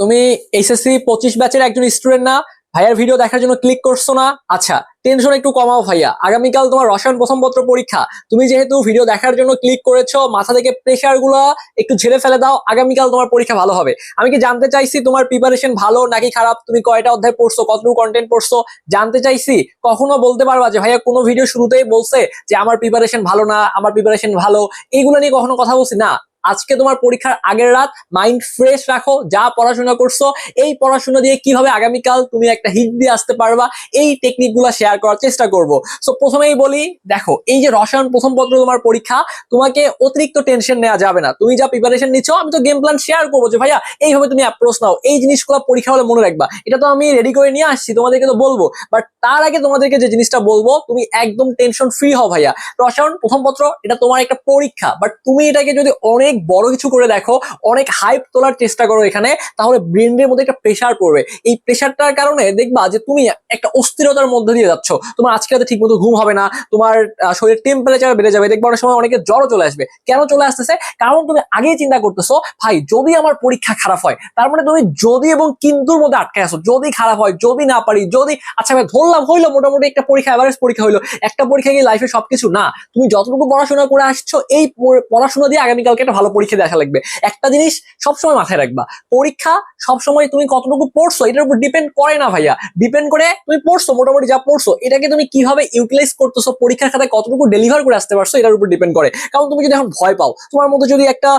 তুমি এইচএসসি পঁচিশ ব্যাচের একজন স্টুডেন্ট না, ভাইয়ার ভিডিও দেখার জন্য ক্লিক করছ না? আচ্ছা টেনশন একটু কমাও ভাইয়া। আগামীকাল তোমার রসায়ন প্রথম পত্র পরীক্ষা। তুমি যেহেতু ভিডিও দেখার জন্য ক্লিক করেছ, মাথা থেকে প্রেশারগুলো একটু ঝেড়ে ফেলে দাও, আগামীকাল তোমার পরীক্ষা ভালো হবে। আমি কি জানতে চাইছি তোমার প্রিপারেশন ভালো নাকি খারাপ? তুমি কয়টা অধ্যায় পড়ছো, কতটুকু কন্টেন্ট পড়ছো? জানতে চাইছি, কখনো বলতে পারবা যে ভাইয়া কোনো ভিডিও শুরুতেই বলছে যে আমার প্রিপারেশন ভালো না, আমার প্রিপারেশন ভালো এইগুলো নিয়ে কখনো কথা বলছি? না। আজকে তোমার পরীক্ষার আগের রাত মাইন্ড ফ্রেশ রাখো, যা পড়াশোনা করছ, এই পড়াশোনা দিয়ে কীভাবে আগামীকাল তুমি একটা হিট দিয়ে আসতে পারবা, এই টেকনিকগুলা শেয়ার করার চেষ্টা করব। সো প্রথমেই বলি, দেখো, এই যে রসায়ন প্রথম পত্র তোমার পরীক্ষা, তোমাকে অতিরিক্ত টেনশন নেওয়া যাবে না। তুমি যা প্রিপারেশন নিচ্ছ, আমি তো গেম প্ল্যান শেয়ার করব যে, ভাইয়া, এইভাবে তুমি অ্যাপ্রোচ নাও, এই জিনিসগুলো পরীক্ষা হলে মনে রাখবা। এটা তো আমি রেডি করে নিয়ে আসছি, তোমাদেরকে তো বলব। বাট তার আগে তোমাদেরকে যে জিনিসটা বলব, তুমি একদম টেনশন ফ্রি হও, ভাইয়া। রসায়ন প্রথম পত্র, এটা তোমার একটা পরীক্ষা। বাট তুমি এটাকে যদি অনেক বড় কিছু করে দেখো, অনেক হাইপ তোলার চেষ্টা করো এখানে, তাহলে ব্রেনের মধ্যে একটা প্রেশার পড়বে। এই প্রেশারটার কারণে দেখবা যে তুমি একটা অস্থিরতার মধ্যে দিয়ে যাচ্ছ। তোমার আজকে রাতে ঠিক মতো ঘুম হবে না, তোমার শরীরের টেম্পারেচার বেড়ে যাবে, দেখবা অনেক সময় অনেকের জ্বরও চলে আসবে। কেন চলে আসতেছে? কারণ তুমি আগেই চিন্তা করতেছো, ভাই, যদি আমার পরীক্ষা খারাপ হয়, তার মানে তুমি যদি এবং কিন্তুর মধ্যে আটকে আসো যদি খারাপ হয়, যদি না পারি, যদি আচ্ছা আমি ধরলাম, হইল মোটামুটি একটা পরীক্ষা এভারেজ পরীক্ষা হইল, একটা পরীক্ষা গিয়ে লাইফে সবকিছু? না, তুমি যতটুকু পড়াশোনা করে আসছো, এই পড়াশোনা দিয়ে আগামীকালকে একটা ভালো পরীক্ষা দেখা লাগবে। একটা জিনিস সবসময় মাথায় রাখবা, পরীক্ষা সবসময় তুমি কতটুকু পড়ছো এটার উপর ডিপেন্ড করে না ভাইয়া। ডিপেন্ড করে তুমি পড়ছো, মোটামুটি যা পড়ছো, এটাকে তুমি কীভাবে ইউটিলাইজ করতেছো, পরীক্ষার খাতায় কতটুকু ডেলিভার করে আসতে পারছ, এটার উপর ডিপেন্ড করে। কারণ তুমি যদি এখন ভয় পাও, তোমার মধ্যে যদি একটা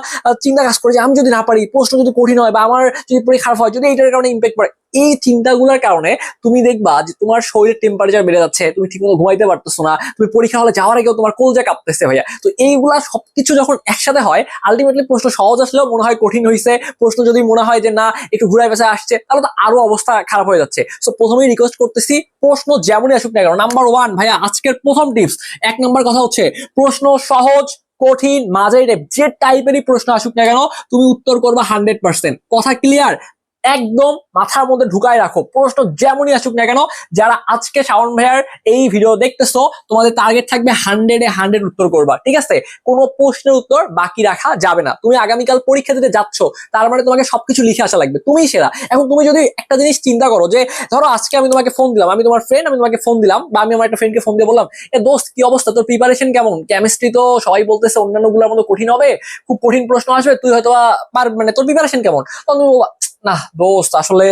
চিন্তা কাজ করে যে আমি যদি না পারি, প্রশ্ন যদি কঠিন হয় বা আমার যদি পরীক্ষা খারাপ হয়, যদি এটার কারণে ইম্প্যাক্ট পড়ে এই চিন্তাগুলোর কারণে তুমি দেখবা যে তোমার শরীরের টেম্পারেচার বেড়ে যাচ্ছে, তুমি ঠিকমতো ঘুমাইতে পারতেছো না, তুমি পরীক্ষা হলে যাওয়ার আগেও তোমার কোলজা কাঁপতেছে ভাইয়া। তো এইগুলা সবকিছু যখন একসাথে হয় আলটিমেটলি প্রশ্ন সহজ আসলেও মনে হয় কঠিন হয়েছে প্রশ্ন যদি মনে হয় যে না, একটু ঘুরায় পেঁচে আসছে, তাহলে তো আরও অবস্থা খারাপ হয়ে যাচ্ছে। সো প্রথমেই রিকোয়েস্ট করতেছি, প্রশ্ন যেমনই আসুক না কেন নাম্বার ওয়ান ভাইয়া, আজকের প্রথম টিপস এক নাম্বার কথা হচ্ছে, প্রশ্ন সহজ, কঠিন মাঝারি টাইপ যে টাইপেরই প্রশ্ন আসুক না কেন, তুমি উত্তর করবা হান্ড্রেড পার্সেন্ট কথা ক্লিয়ার একদম মাথার মধ্যে ঢুকায় রাখো। প্রশ্ন যেমনই আসুক না কেন, যারা আজকে শাওন ভাইয়ার এই ভিডিও দেখতেছো, তোমাদের টার্গেট থাকবে হান্ড্রেডে হান্ড্রেড উত্তর করবা, ঠিক আছে? কোনো প্রশ্নের উত্তর বাকি রাখা যাবে না। তুমি আগামীকাল পরীক্ষা দিতে যাচ্ছ, তার মানে তোমাকে সবকিছু লিখে আসা লাগবে। তুমি সেরা। এখন তুমি যদি একটা জিনিস চিন্তা করো যে, ধরো আজকে আমি তোমাকে ফোন দিলাম, আমি তোমার ফ্রেন্ড আমি তোমাকে ফোন দিলাম, বা আমি আমার একটা ফ্রেন্ডকে ফোন দিয়ে বললাম, এ দোস্ত, কি অবস্থা? তোর প্রিপারেশন কেমন? কেমিস্ট্রি তো সবাই বলতেছে অন্যান্যগুলোর মতো কঠিন হবে, খুব কঠিন প্রশ্ন আসবে, তুই হয়তো পার মানে তোর প্রিপারেশন কেমন? তখন না, দোস্ত, আসলে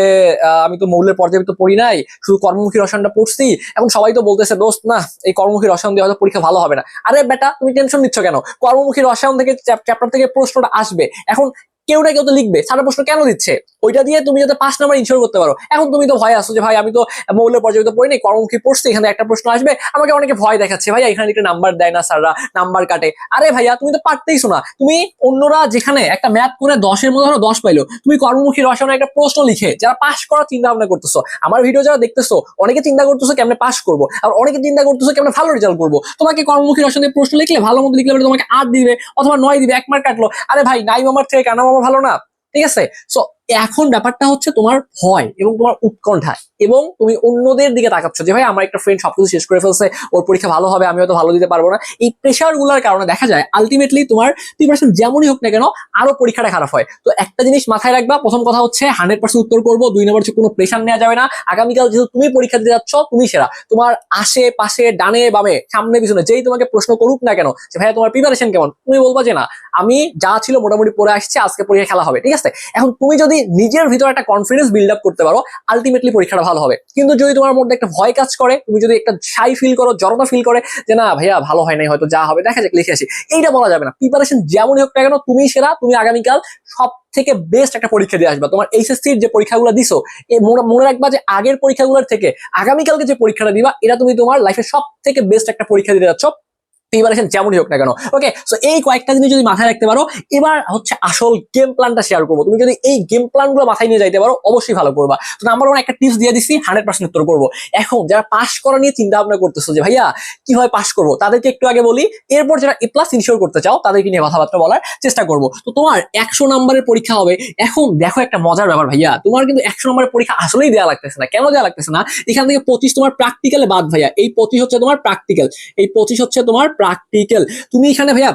আমি তো মৌলের পর্যায়ে তো পড়ি নাই, শুধু কর্মমুখী রসায়নটা পড়ছি এখন সবাই তো বলতেছে, দোস্ত, না, এই কর্মমুখী রসায়ন দিয়ে হয়তো পরীক্ষা ভালো হবে না। আরে, বেটা, তুমি টেনশন নিচ্ছ কেন? কর্মমুখী রসায়ন থেকে চ্যাপ্টার থেকে প্রশ্নটা আসবে। এখন কেউ না কেউ তো লিখবে। সারা প্রশ্ন কেন দিচ্ছে? ওইটা দিয়ে তুমি যাতে পাঁচ নাম্বার ইনশোর করতে পারো। এখন তুমি তো ভয় আসো যে, ভাই, আমি তো মৌলের পর্যায়ে তো পড়িনি কর্মমুখী পড়ছি, এখানে একটা প্রশ্ন আসবে। আমাকে অনেকে ভয় দেখাচ্ছে ভাই এখানে একটা নাম্বার দেয় না স্যাররা নাম্বার কাটে। আরে ভাইয়া, তুমি তো পারতেইছো না। তুমি অন্যরা যেখানে একটা ম্যাথ করে দশের মধ্যে ধরো দশ পাইলো, তুমি কর্মমুখী রসায়নের একটা প্রশ্ন লিখে, যারা পাস করার চিন্তা ভাবনা করতেছো, আমার ভিডিও যারা দেখতেছো, অনেকে চিন্তা করতেছো কেমনে পাস করব, আর অনেকে চিন্তা করতেছো কেমন ভালো রেজাল্ট করব। তোমাকে কর্মমুখী রসায়নের প্রশ্ন লিখলে ভালো মতো লিখলে তোমাকে আট দিবে অথবা নয় দিবে, এক মার্ক কাটলো। আরে ভাই নাই মামার থেকে কানা ভালো না ঠিক আছে? সো এখন ব্যাপারটা হচ্ছে তোমার ভয় এবং তোমার উৎকণ্ঠা এবং তুমি অন্যদের দিকে তাকাচ্ছ যে, ভাই, আমার একটা ফ্রেন্ড সবকিছু শেষ করে ফেলছে, ওর পরীক্ষা ভালো হবে আমি হয়তো ভালো দিতে পারব না। এই প্রেশারগুলার কারণে দেখা যায় আলটিমেটলি তোমার প্রিপারেশন যেমনই হোক না কেন, আরও পরীক্ষাটা খারাপ হয়। তো একটা জিনিস মাথায় রাখবা, প্রথম কথা হচ্ছে হান্ড্রেড পার্সেন্ট উত্তর করব, দুই নম্বর হচ্ছে কোনো প্রেশার নেওয়া যাবে না। আগামীকাল যেহেতু তুমি পরীক্ষা দিতে যাচ্ছ, তুমি সেরা। তোমার আশে পাশে, ডানে, বামে, সামনে, পিছনে, যেই তোমাকে প্রশ্ন করুক না কেন, যে ভাইয়া তোমার প্রিপারেশন কেমন? তুমি বলবা যে, না, আমি যা ছিল মোটামুটি পড়ে আসছে, আজকে পরীক্ষা খেলা হবে। ঠিক আছে? এখন তুমি যদি নিজের ভিতরে একটা কনফিডেন্স বিল্ড আপ করতে পারো আলটিমেটলি পরীক্ষাটা হবে। কিন্তু যদি তোমার মধ্যে একটা ভয় কাজ করে, তুমি যদি একটা সাই ফিল করো, জড়তা ফিল করে যে না, ভাইয়া, ভালো হয় নাই, হয়তো যা হবে। দেখা যাক, লিখে আসি। এইটা বলা যাবে না। প্রিপারেশন যেমনই হোক না কেন তুমি সেরা, তুমি আগামীকাল সব থেকে বেস্ট একটা পরীক্ষা দিয়ে আসবা। তোমার এইচএসসির যে পরীক্ষাগুলো দিছো মনে রাখবা যে আগের পরীক্ষাগুলোর থেকে আগামীকালকে যে পরীক্ষাটা দিবা, এটা তুমি তোমার লাইফে সব থেকে বেস্ট একটা পরীক্ষা দিতে যাচ্ছ। প্রিপারেশন যেমনই হোক না কেন। ওকে সো এই কয়েকটা জিনিস যদি মাথায় রাখতে পারো, এবার হচ্ছে আসল গেম প্ল্যানটা শেয়ার করব। তুমি যদি এই গেম প্ল্যানগুলো মাথায় নিয়ে যাইতে পারো, অবশ্যই ভালো করবা। তো নাম্বার ওয়ান একটা টিপস দিয়ে দিচ্ছি হান্ড্রেড পার্সেন্ট উত্তর করব। এখন যারা পাস করা নিয়ে চিন্তা ভাবনা করতেছো যে, ভাইয়া কীভাবে পাস করব? তাদেরকে একটু আগে বলি, এরপর যারা এ প্লাস ইনশিওর করতে চাও, তাদেরকে নিয়ে কথাবার্তা বলার চেষ্টা করব। তো তোমার একশো নাম্বারের পরীক্ষা হবে। এখন দেখো একটা মজার ব্যাপার ভাইয়া, তোমার কিন্তু একশো নম্বরের পরীক্ষা আসলেই দেওয়া লাগতেছে না। কেন দেওয়া লাগতেছে না? এখান থেকে পঁচিশ তোমার প্র্যাকটিক্যালে বাদ ভাইয়া। এই পঁচিশ হচ্ছে তোমার প্র্যাকটিক্যাল এই পঁচিশ হচ্ছে তোমার প্র্যাকটিক্যাল তুমি এখানে ভাইয়া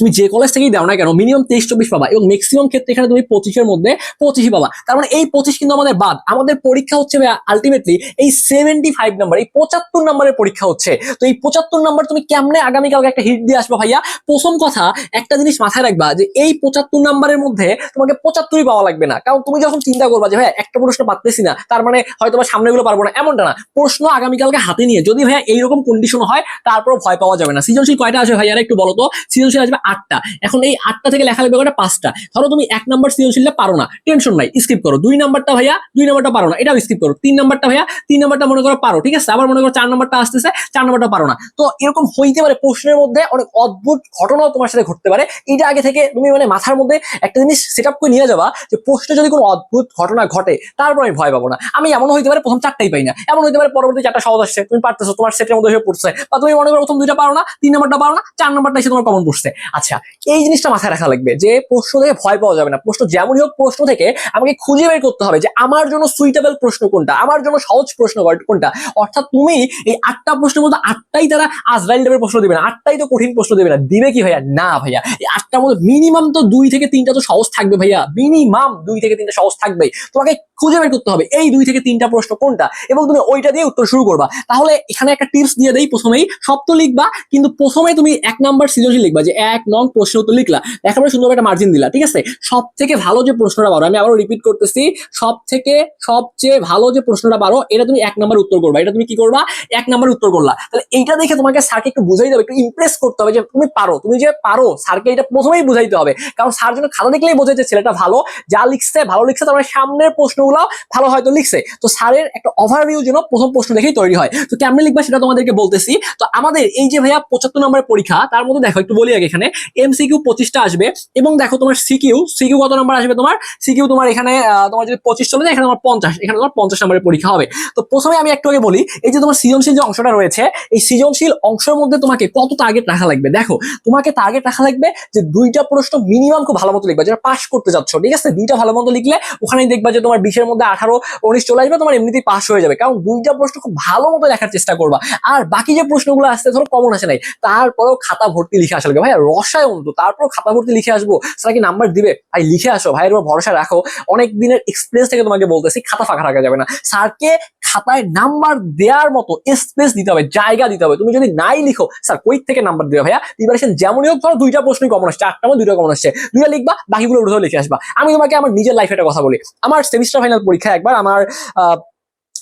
তুমি যে কলেজ থেকেই দাও না কেন মিনিমাম তেইশ, চব্বিশ পাবা এবং ম্যাক্সিমাম ক্ষেত্রে এখানে তুমি পঁচিশের মধ্যে পঁচিশই পাবা। কারণ এই পঁচিশ কিন্তু আমাদের বাদ। আমাদের পরীক্ষা হচ্ছে আলটিমেটলি এই সেভেন্টি ফাইভ নাম্বার এই পঁচাত্তর নাম্বারের পরীক্ষা হচ্ছে। তো এই পঁচাত্তর নাম্বার তুমি কেমনে আগামীকালকে একটা হিট দিয়ে আসবা ভাইয়া? প্রথম কথা, একটা জিনিস মাথায় রাখবা যে এই পঁচাত্তর নাম্বারের মধ্যে তোমাকে পঁচাত্তরই পাওয়া লাগবে না। কারণ তুমি যখন চিন্তা করবা যে ভাইয়া, একটা প্রশ্ন পারতেছি না, তার মানে হয়তো বা সামনেগুলো পারব না, এমনটা না। প্রশ্ন আগামীকালকে হাতে নিয়ে, যদি ভাইয়া এইরকম কন্ডিশন হয় তারপর ভয় পাওয়া যাবে না। সৃজনশীল কয়টা আসবে ভাইয়া একটু বলো তো? সৃজনশীল আসবে আটটা। এখন এই আটটা থেকে লেখা লাগবে কয়টা পাঁচটা। ধরো তুমি এক নম্বর সৃজনশীলটা পারো না টেনশন নাই স্কিপ করো। দুই নাম্বারটা ভাইয়া, দুই নাম্বারটা পারো না, এটাও স্কিপ করো। তিন নাম্বারটা ভাইয়া, তিন নাম্বারটা মনে করো পারো, ঠিক আছে? আবার মনে করো চার নাম্বারটা আসতেছে, চার নাম্বারটা পারো না। তো এরকম হইতে পারে প্রশ্নের মধ্যে অনেক অদ্ভুত ঘটনাও তোমার সাথে ঘটতে পারে। এটা আগে থেকে তুমি মানে মাথার মধ্যে একটা জিনিস সেট আপ করে নিয়ে যাবা যে প্রশ্নে যদি কোনো অদ্ভুত ঘটনা ঘটে, তারপর আমি ভয় পাবো না। আমি এমন হইতে পারে প্রথম চারটাই পাই না। এমন হইতে পারে পরবর্তী চারটা সহজ আসছে। তুমি পারতেছো, তোমার সেটের মধ্যে হয়ে পড়ছে। বা তুমি মনে করো প্রথম দুইটা পারো না, তিন নাম্বারটা পারো না, চার নাম্বারটা এসে তোমার কমন পড়ছে। আচ্ছা এই জিনিসটা মাথায় রাখা লাগবে যে প্রশ্ন থেকে ভয় পাওয়া যাবে না। প্রশ্ন যেমনই হোক প্রশ্ন থেকে আমাকে খুঁজে বের করতে হবে যে আমার জন্য সুইটেবল প্রশ্ন কোনটা, আমার জন্য সহজ প্রশ্ন কোনটা। অর্থাৎ তুমি এই আটটা প্রশ্নের মধ্যে আটটাই তারা আজরাইল টাইপের প্রশ্ন দিবে না, আটটাই তো কঠিন প্রশ্ন দিবে না। দিবে কি ভাইয়া? না ভাইয়া। এই আটটার মধ্যে মিনিমাম তো দুই থেকে তিনটা তো সহজ থাকবে ভাইয়া। মিনিমাম দুই থেকে তিনটা সহজ থাকবে তোমাকে খুঁজে বের করতে হবে এই দুই থেকে তিনটা প্রশ্ন কোনটা এবং তুমি ওইটা দিয়ে উত্তর শুরু করবা। তাহলে এখানে একটা টিপস দিয়ে দেই, প্রথমেই সব তো লিখবা, কিন্তু প্রথমে তুমি এক নাম্বার সৃজনশীল লিখবা যে এক নং প্রশ্ন উত্তর লিখলা। একেবারে সুন্দর একটা মার্জিন দিলা, ঠিক আছে? সব থেকে ভালো যে প্রশ্নটা পারো আমি আবারও রিপিট করতেছি সব থেকে সবচেয়ে ভালো যে প্রশ্নটা পারো এটা তুমি এক নাম্বার উত্তর করবা। এটা তুমি কি করবা? এক নাম্বার উত্তর করলা। তাহলে এইটা দেখে তোমাকে স্যারকে একটু বুঝাই দেবে, একটু ইমপ্রেস করতে হবে যে তুমি পারো। তুমি যে পারো, স্যারকে এটা প্রথমেই বুঝাইতে হবে। কারণ স্যার যেন খাতা দেখলেই বোঝে যে ছেলেটা ভালো, যা লিখছে ভালো লিখছে, তার মানে সামনের প্রশ্নগুলো ভালো হয়তো লিখছে। তো স্যারের একটা ওভারভিউ যেন প্রথম প্রশ্ন দেখেই তৈরি হয়। তো কেমনে লিখবা সেটা তোমাদেরকে বলতেছি। তো আমাদের এই যে ভাইয়া পঁচাত্তর নম্বরের পরীক্ষা, তার মধ্যে দেখো, একটু বলি আগে এখানে। এমসিকিউ পঁচিশটা আসবে। এবং দেখো তোমার সিকিউ সিকিউ কত নম্বর আসবে তোমার? সিকিউ তোমার এখানে তোমার যদি পঁচিশ চলে যায়, এখানে তোমার পঞ্চাশ, এখানে তোমার পঞ্চাশ নম্বরের পরীক্ষা হবে। তো প্রথমে আমি একটু আগে বলি, এই যে তোমার সৃজনশীল যে অংশটা রয়েছে, এই সৃজনশীল অংশের মধ্যে তোমাকে কত টার্গেট রাখা লাগবে? দেখো, তোমাকে টার্গেট রাখা লাগবে যে দুইটা প্রশ্ন মিনিমাম খুব ভালো মতো লিখবা, যেটা পাস করতে যাচ্ছ ঠিক আছে? দুইটা ভালো মতো লিখলে ওখানেই দেখবা যে তোমার বিশের মধ্যে আঠারো, উনিশ চলে আসবে, তোমার এমনিতেই পাস হয়ে যাবে। কারণ দুইটা প্রশ্ন খুব ভালো মতো লেখার চেষ্টা করবা। আর বাকি যে প্রশ্নগুলো আসছে, ধরো কমন আসে নাই, তারপরেও খাতা ভর্তি লিখে আসা লাগবে। ভাই রসায়ন তো তারপর খাতা ভর্তি লিখে আসব। স্যার কি নাম্বার দিবে? ভাই, লিখে আসো ভাইয়ের উপর ভরসা রাখো। অনেক দিনের এক্সপিরিয়েন্স থেকে তোমাকে বলতেছি, খাতা ফাঁকা রাখা যাবে না। স্যারকে খাতায় নাম্বার দেওয়ার মতো স্পেস দিতে হবে, জায়গা দিতে হবে। তুমি যদি নাই লিখো, স্যার কই থেকে নাম্বার দিবে ভাইয়া? প্রিপারেশন যেমনই হোক, ধরো দুইটা প্রশ্নই কমন আসছে, আটটা মধ্যে দুইটা কমন আসছে। দুইটা লিখবা, বাকিগুলো উঠে লিখে আসবা। আমি তোমাকে আমার নিজের লাইফে একটা কথা বলি। আমার সেমিস্টার ফাইনাল পরীক্ষা একবার, আমার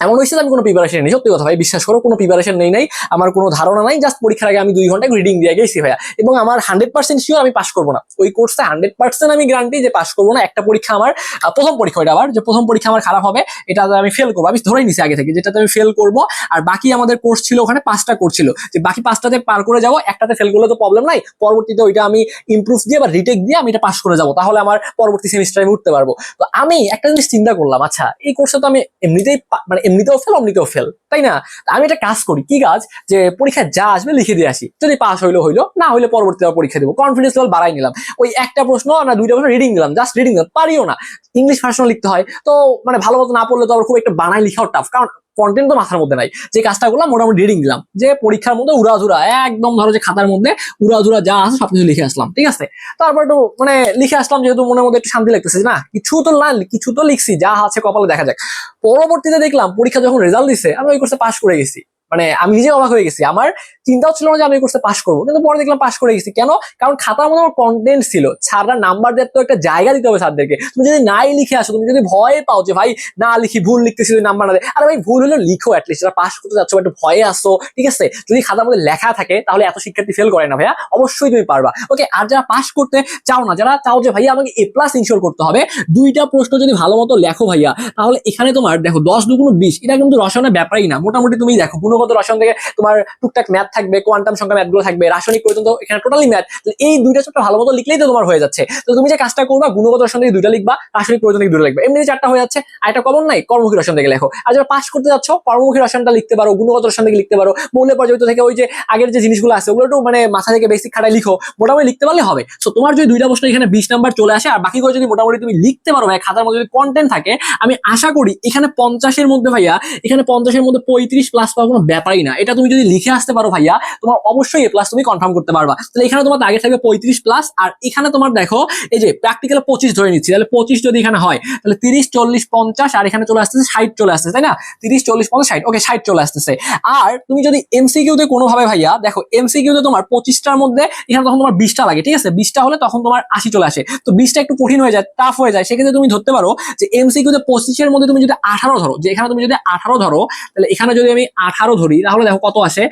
এমন হয়েছে যে আমি কোনো প্রিপারেশন নেই সত্যি কথা ভাই, বিশ্বাস করো, কোনো প্রিপারেশন নেই নাই। আমার কোনো ধারণা নাই জাস্ট পরীক্ষার আগে আমি দুই ঘণ্টা রিডিং দিয়ে গেছি ভাইয়া। এবং আমার হান্ড্রেড পার্সেন্ট শিওর আমি পাস করব না। ওই কোর্সে হান্ড্রেড পার্সেন্ট আমি গ্যারান্টি যে পাস করব না। একটা পরীক্ষা আমার প্রথম পরীক্ষা ওইটা আবার, যে প্রথম পরীক্ষা আমার খারাপ হবে এটা আমি ফেল করব। আমি ধরেই নিছি আগে থেকে, যেটাতে আমি ফেল করব। আর বাকি আমাদের কোর্স ছিল ওখানে পাঁচটা কোর্স ছিল। যে বাকি পাঁচটাতে পার করে যাব, একটাতে ফেল করলে তো প্রবলেম নাই। পরবর্তীতে ওইটা আমি ইমপ্রুভ দিয়ে বা রিটেক দিয়ে আমি এটা পাশ করে যাব। তাহলে আমার পরবর্তী সেমিস্টারে আমি উঠতে পারব। তো আমি একটা জিনিস চিন্তা করলাম আচ্ছা এই কোর্সে তো আমি এমনিতেই মানে এমনিতেও ফেল অমনিতেও ফেল তাই না? আমি একটা কাজ করি, কি কাজ? যে পরীক্ষা যা আসবে লিখে দিয়ে আসি। যদি পাশ হইল হইল, না হইলে পরবর্তী পরীক্ষা দেবো। কনফিডেন্স লেভেল বাড়াই নিলাম। ওই একটা প্রশ্ন না দুইটা প্রশ্ন রিডিং দিলাম জাস্ট রিডিং দিলাম, পারিও না। ইংলিশ ভার্সন লিখতে হয়, তো মানে ভালো মতো না পড়লে তো আবার খুব একটা বানায় লিখাও টাফ কারণ কন্টেন্ট তো মাথার মধ্যে নাই। যে কাজটা করলাম, মোটামুটি রিডিং দিলাম। যে পরীক্ষার মধ্যে উড়াধুরা একদম ধরো যে খাতার মধ্যে উড়াধুরা যা আছে সবকিছু লিখে আসলাম, ঠিক আছে? তারপর একটু মানে লিখে আসলাম যেহেতু মনের মধ্যে একটু শান্তি লাগতেছে, না? কিছু তো না কিছু তো লিখছি, যা আছে কপালে দেখা যাক। পরবর্তীতে দেখলাম পরীক্ষা যখন রেজাল্ট দিছে, আমি ওই কোর্সে পাশ করে গেছি। মানে আমি নিজে অবাক হয়ে গেছি। আমার চিন্তাও ছিল না যে আমি এই কোর্সে পাশ করব। কিন্তু পরে দেখলাম পাশ করে গেছি। কেন? কারণ খাতার মধ্যে আমার কন্টেন্ট ছিল। স্যাররা নাম্বার দেওয়ার তো একটা জায়গা দিতে হবে স্যারদেরকে। তুমি যদি নাই লিখে আসো, তুমি যদি ভয় পাও যে, ভাই, না লিখি, ভুল লিখতেছি নাম্বার না দেয় আরে ভাই, ভুল হলে লিখো অ্যাটলিস্ট যারা পাশ করতে যাচ্ছ একটু ভয়ে আসো ঠিক আছে? যদি খাতার মধ্যে লেখা থাকে, তাহলে এত শিক্ষার্থী ফেল করে না ভাইয়া। অবশ্যই তুমি পারবা। ওকে আর যারা পাশ করতে চাও না, যারা চাও যে ভাইয়া আমাকে এ প্লাস ইনশোর করতে হবে, দুইটা প্রশ্ন যদি ভালো মতো লেখো ভাইয়া, তাহলে এখানে তোমার দেখো দশ দুগুণ বিশ। এটা কিন্তু রসায়নের ব্যাপারই না। মোটামুটি তুমি দেখো গুণগত রসায়ন থেকে তোমার টুকটাক ম্যাথ থাকবে কোয়ান্টাম সংখ্যা ম্যাথগুলো থাকবে, রাসায়নিক পর্যন্ত এখানে টোটালি ম্যাথ এই দুইটা চ্যাপ্টার ভালো মতো লিখলেই তো তোমার হয়ে যাচ্ছে। তো তুমি যে কাজটা করবা, গুণগত রসায়ন থেকে দুইটা লিখবা, রাসায়নিক পর্যন্ত দুটো লিখবা। এমনি চারটা হয়ে যাচ্ছে, আর একটা কমন নাই, কর্মমুখী রসায়ন থেকে লেখো। আর যারা পাস করতে যাচ্ছ, কর্মমুখী রসায়নটা লিখতে পারো, গুণগত রসায়ন থেকে লিখতে পারো, মৌলের পর্যাপ্ত থেকে ওই যে আগের যে জিনিসগুলো আছে, ওগুলো একটু মানে মাথা থেকে বেসিক খাটায় লিখো, মোটামুটি লিখতে পারলে হবে। সো তোমার যদি দুইটা প্রশ্ন এখানে বিশ নাম্বার চলে আসে, আর বাকি করে যদি মোটামুটি তুমি লিখতে পারো ভাই খাতার মধ্যে যদি কন্টেন্ট থাকে, আমি আশা করি এখানে পঞ্চাশের মধ্যে ভাইয়া, এখানে পঞ্চাশের মধ্যে পঁয়ত্রিশ প্লাস পাওয়ার কোনো ব্যাপারই না। এটা তুমি যদি লিখে আসতে পারো ভাইয়া, তোমার অবশ্যই এ প্লাস তুমি কনফার্ম করতে পারবা। তাহলে এখানে তোমার টার্গেট থাকবে পঁয়ত্রিশ প্লাস আর এখানে তোমার দেখো, এই যে প্র্যাকটিক্যাল পঁচিশ ধরে নিচ্ছি, তাহলে পঁচিশ যদি এখানে হয়, তাহলে তিরিশ, চল্লিশ, পঞ্চাশ, আর এখানে চলে আসতেছে ষাট, চলে আসতেছে, তাই না? তিরিশ, চল্লিশ, পঞ্চাশ, ষাট ওকে ষাট চলে আসতেছে। আর তুমি যদি এমসিকিউতে কোনোভাবে ভাইয়া, দেখো এমসিকিউতে তোমার পঁচিশটার মধ্যে, এখানে তখন তোমার বিশটা লাগে, ঠিক আছে? বিশটা হলে তখন তোমার আশি চলে আসে। তো বিশটা একটু কঠিন হয়ে যায় টাফ হয়ে যায়, সেক্ষেত্রে তুমি ধরতে পারো যে এমসি এমসিকিউতে পঁচিশের মধ্যে তুমি যদি আঠারো ধরো যে এখানে তুমি যদি আঠারো ধরো, তাহলে এখানে যদি আমি আঠারো ধরি তাহলে দেখো কত আছে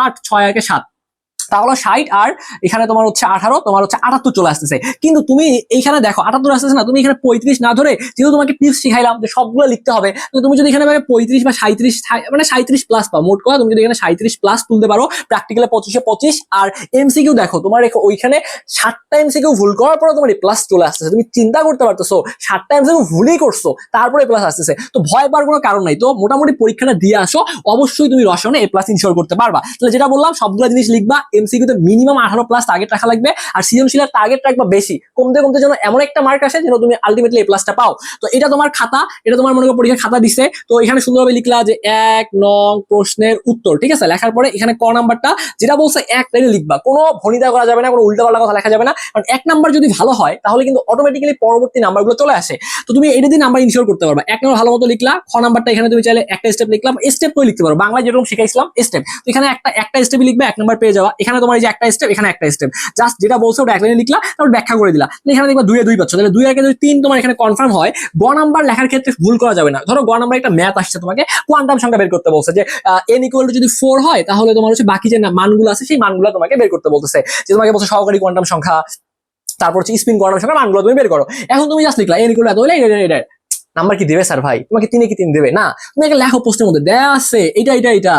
আট ছয় একে সাত। তাহলে ষাট আর এখানে তোমার হচ্ছে আঠারো, তোমার হচ্ছে আটাত্তর চলে আসতেছে। কিন্তু তুমি এইখানে দেখো, আটাত্তর আসতেছে না, তুমি এখানে পঁয়ত্রিশ না ধরে যেহেতু তোমাকে টিপস শিখাইলাম যে সবগুলো লিখতে হবে তুমি যদি এখানে ভাবে পঁয়ত্রিশ বা সাঁত্রিশ মানে সাঁত্রিশ প্লাস পাও, মোট কথা তুমি যদি এখানে সাঁত্রিশ প্লাস তুলতে পারো প্র্যাকটিক্যালে পঁচিশে পঁচিশ আর এমসিকিউ দেখো, তোমার ওইখানে ষাটটা এমসিকিউ ভুল করার পরে তোমার প্লাস চলে আসতেছে। তুমি চিন্তা করতে পারতেছো, ষাটটা এমসিকিউ ভুলই করছ, তারপরে প্লাস আসতেছে। তো ভয় পাওয়ার কোনো কারণ নাই। তো মোটামুটি পরীক্ষাটা দিয়ে আসো, অবশ্যই তুমি রসায়নে এ প্লাস ইনশোর করতে পারবা। তাহলে যেটা বললাম, সবগুলো জিনিস লিখবা এমসিকিউতে মিনিমাম আঠারো প্লাস টার্গেট রাখা লাগবে। আর সৃজনশীলের টার্গেট রাখবা বেশি। কমতে কমতে যেন এমন একটা মার্ক আসে যেন তুমি আলটিমেটলি এ প্লাসটা পাও। তো এটা তোমার খাতা, এটা তোমার মনে করো খাতা দিছে। তো এখানে সুন্দরভাবে লিখলা যে এক নং প্রশ্নের উত্তর, ঠিক আছে? লেখার পরে এখানে ক নাম্বারটা যেটা বলছে এক লাইনে লিখবা। কোনো ভনিতা করা যাবে না, কোনো উল্টাপাল্টা কথা লেখা যাবে না। কারণ এক নাম্বার যদি ভালো হয়, তাহলে কিন্তু অটোমেটিক্যালি পরবর্তী নাম্বারগুলো চলে আসে। তো তুমি এটা দিয়ে নাম্বার ইনশিওর করতে পারবা। এক নম্বর ভালো মতো লিখলা, খ নাম্বারটা এখানে তুমি চাইলে একটা স্টেপ লিখলাম স্টেপ করে লিখতে পারো? বাংলা যেরকম শিখাইছিলাম স্টেপ তো এখানে একটা একটা স্টেপ লিখবে, এক নাম্বার পেয়ে যাওয়া। এখানে তোমার এই যে একটা স্টেপ এখানে একটা স্টেপ জাস্ট যেটা বলছো ওটা এক লাইনে লিখলা, তারপর ব্যাখ্যা করে দিলা। এখানে দেখবা দুই দুই পাচ্ছ। তাহলে দুই একে যদি তিন তোমার এখানে কনফার্ম হয়, গ নাম্বার লেখার ক্ষেত্রে ভুল করা যাবে না। ধরো গ নাম্বার একটা ম্যাথ আসছে তোমাকে কোয়ান্টাম সংখ্যা বের করতে বলছে যে এন ইকুয়াল টু যদি ফোর হয়, তাহলে তোমার হচ্ছে বাকি যে মানগুলো আছে, সেই মানগুলো তোমাকে বের করতে বলতেছে। যে তোমাকে বলছে সহকারী কোয়ান্টাম সংখ্যা, তারপর হচ্ছে স্পিন কোয়ান্টাম সংখ্যা, মানগুলো তুমি বের করো। এখন তুমি জাস্ট লিখলা এন ইকুয়াল এত হলে নাম্বার কি দেবে স্যার ভাই, তোমাকে তিনে কি তিন দেবে? না, তুমি একটা লেখো প্রশ্নের মধ্যে, দেয়া আছে, এটা এটা এটা।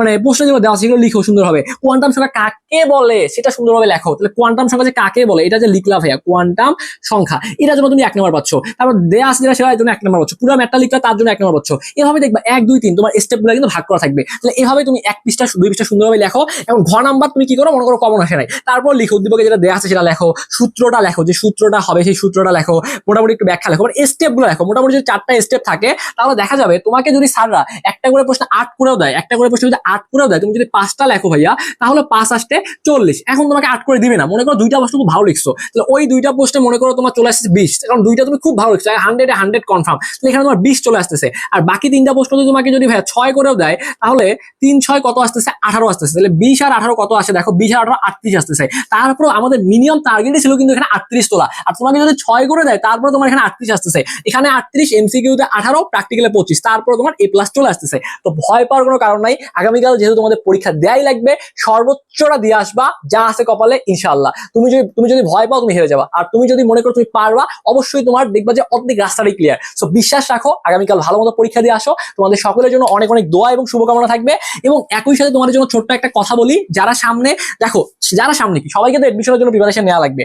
মানে প্রশ্ন যেগুলো দেওয়া আছে, সেগুলো লিখো সুন্দর হবে কোয়ান্টাম সংখ্যা কাকে বলে? সেটা সুন্দরভাবে লেখো। তাহলে কোয়ান্টাম সংখ্যা যে কাকে বলে? এটা যে লিখলা ভাইয়া কোয়ান্টাম সংখ্যা। এটার জন্য তুমি এক নম্বর পাচ্ছ। তারপর দেয়া আছে যেটা সেটার জন্য এক নম্বর পাচ্ছ। পুরো ম্যাটটা লিখলা তার জন্য এক নম্বর পাচ্ছ। এভাবে দেখবা, এক, দুই, তিন, তোমার স্টেপগুলো কিন্তু ভাগ করা থাকবে। তাহলে এভাবে তুমি এক পৃষ্ঠা, দুই পৃষ্ঠা সুন্দরভাবে লেখো। এবং ঘ নাম্বার তুমি কি করো? মনে করো কমন আসে নাই। তারপর লিখো, উদ্দীপকে যেটা দেয়া আছে সেটা লেখো। সূত্রটা লেখো, যে সূত্রটা হবে সেই সূত্রটা লেখো। মোটামুটি একটু ব্যাখ্যা লেখো। স্টেপগুলো লেখো। মোটামুটি যদি চারটা স্টেপ থাকে, তাহলে দেখা যাবে তোমাকে যদি স্যাররা একটা করে প্রশ্ন আট করেও দেয়, একটা করে প্রশ্ন যদি আট করেও দেয়, তুমি যদি পাঁচটা লেখো ভাইয়া, তাহলে পাঁচ আসতে চল্লিশ। এখন তোমাকে আট করে দিবে না। মনে করো দুইটা প্রশ্ন খুব ভালো লিখছো। তাহলে ওই দুইটা প্রশ্নে মনে করো তোমার চলে আসছে বিশ। কারণ দুইটা তুমি খুব ভালো লিখছো। হান্ড্রেড হান্ড্রেড কনফার্ম তাহলে এখানে তোমার বিশ চলে আসতেছে। আর বাকি তিনটা যদি তোমাকে যদি ভাইয়া ছয় করেও দেয়, তাহলে তিন ছয় কত আসতেছে? আঠারো আসতেছে। তাহলে বিশ আর আঠারো কত আসে? দেখো বিশ আর আঠারো আটত্রিশ আসতেছে। তারপর আমাদের মিনিমাম টার্গেটই ছিল কিন্তু এখানে আটত্রিশ তোলা। আর তোমাকে যদি ছয় করে দেয়, তারপরে তোমার এখানে আটত্রিশ আসতেছে। এখানে আটত্রিশ এমসিকিউতে আঠারো প্র্যাকটিক্যালে পঁচিশ। তারপর তোমার এ প্লাস চলে আসতেছে। তো ভয় পাওয়ার কোনো কারণ নাই। আগামীকাল যেহেতু তোমাদের পরীক্ষা দেয়াই লাগবে, সর্বোচ্চটা আসবা, যা আছে কপালে ইনশাল্লাহ তুমি যদি তুমি যদি ভয় পাও, তুমি হেরে যাবা। আর তুমি যদি মনে করো তুমি পারবা, অবশ্যই তোমার দেখবা যে অর্ধেক রাস্তাটাই ক্লিয়ার সো বিশ্বাস রাখো, আগামীকাল ভালো মতো পরীক্ষা দিয়ে আসো। তোমাদের সকলের জন্য অনেক অনেক দোয়া এবং শুভকামনা থাকবে। এবং একই সাথে তোমাদের জন্য ছোট্ট একটা কথা বলি, যারা সামনে দেখো, যারা সামনে কি, সবাইকে তো এডমিশনের জন্য প্রিপারেশন নেওয়া লাগবে।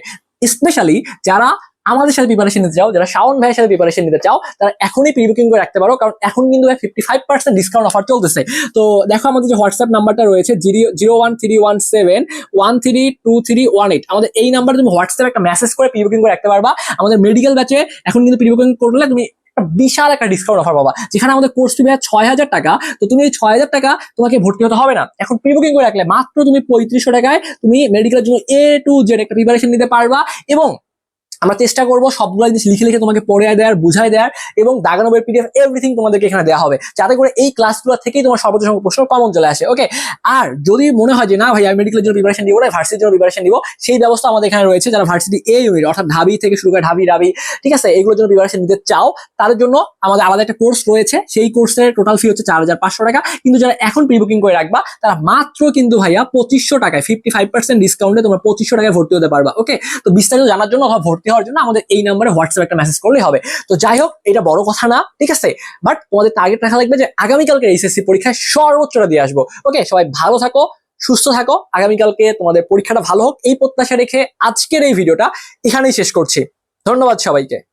স্পেশালি যারা আমাদের সাথে প্রিপারেশন নিতে চাও, যারা শাওন ভাইয়ের সাথে প্রিপারেশন নিতে চাও, তারা এখনই প্রি বুকিং করে রাখতে পারো, কারণ এখন কিন্তু fifty five percent discount offer চলতেছে। তো দেখো আমাদের যে হোয়াটসঅ্যাপ নাম্বারটা রয়েছে, zero zero one three one seven one three two three one eight আমাদের এই নাম্বারে তুমি হোয়াটসঅ্যাপ একটা মেসেজ করে প্রি বুকিং করে রাখতে পারবা। আমাদের মেডিকেল ব্যাচে এখন কিন্তু প্রি বুকিং করলে তুমি বিশাল একটা ডিসকাউন্ট অফার পাবা। যেখানে আমাদের কোর্স ফি ছয় হাজার টাকা, তো তুমি এই ছয় হাজার টাকা তোমাকে ভর্তি হতে হবে না। এখন প্রি বুকিং করে রাখলে মাত্র তুমি পঁয়ত্রিশশো টাকায় তুমি মেডিকেলের জন্য এ টু জেড একটা প্রিপারেশন নিতে পারবা এবং আমরা চেষ্টা করব সবগুলো জিনিস লিখে লিখে তোমাকে পড়ে দেওয়ার বুঝাই দেওয়ার এবং দাগানো বইয়ের পিডিএফ এভরিথিং তোমাদেরকে এখানে দেওয়া হবে। যাতে করে এই ক্লাসগুলো থেকেই তোমার সর্বোচ্চ সংখ্যক প্রশ্ন কমন চলে আসে ওকে আর যদি মনে হয় যে, না ভাই, আমি মেডিকেলের জন্য প্রিপারেশন দিব না ভার্সিটির জন্য প্রিপারেশন দিব সেই ব্যবস্থা আমাদের এখানে রয়েছে যারা ভার্সিটি এ ইউনিট অর্থাৎ ঢাবি থেকে শুরু করে ঢাবি রাবি ঠিক আছে? এগুলোর জন্য প্রিপারেশন নিতে চাও, তাদের জন্য আমাদের আলাদা একটা কোর্স রয়েছে। সেই কোর্সের টোটাল ফি হচ্ছে চার হাজার পাঁচশো টাকা। কিন্তু যারা এখন প্রি বুকিং করে রাখবা, তারা মাত্র কিন্তু ভাইয়া পঁচিশশো টাকায় ফিফটি ফাইভ পার্সেন্ট ডিসকাউন্টে তোমরা পঁচিশশো টাকায় ভর্তি হতে পারবা ওকে তো বিস্তারিত জানার জন্য ভর্তি হওয়ার জন্য আমাদের এই নাম্বারে হোয়াটসঅ্যাপ একটা মেসেজ করলেই হবে। তো যাই হোক, এটা বড় কথা না, ঠিক আছে? বাট তোমাদের টার্গেট রাখা লাগবে যে আগামীকালকে এইচএসসি পরীক্ষায় সর্বোচ্চটা দিয়ে আসব। ওকে সবাই ভালো থাকো, সুস্থ থাকো, আগামীকালকে তোমাদের পরীক্ষাটা ভালো হোক, এই প্রত্যাশা রেখে আজকের এই ভিডিওটা এখানেই শেষ করছি। ধন্যবাদ সবাইকে।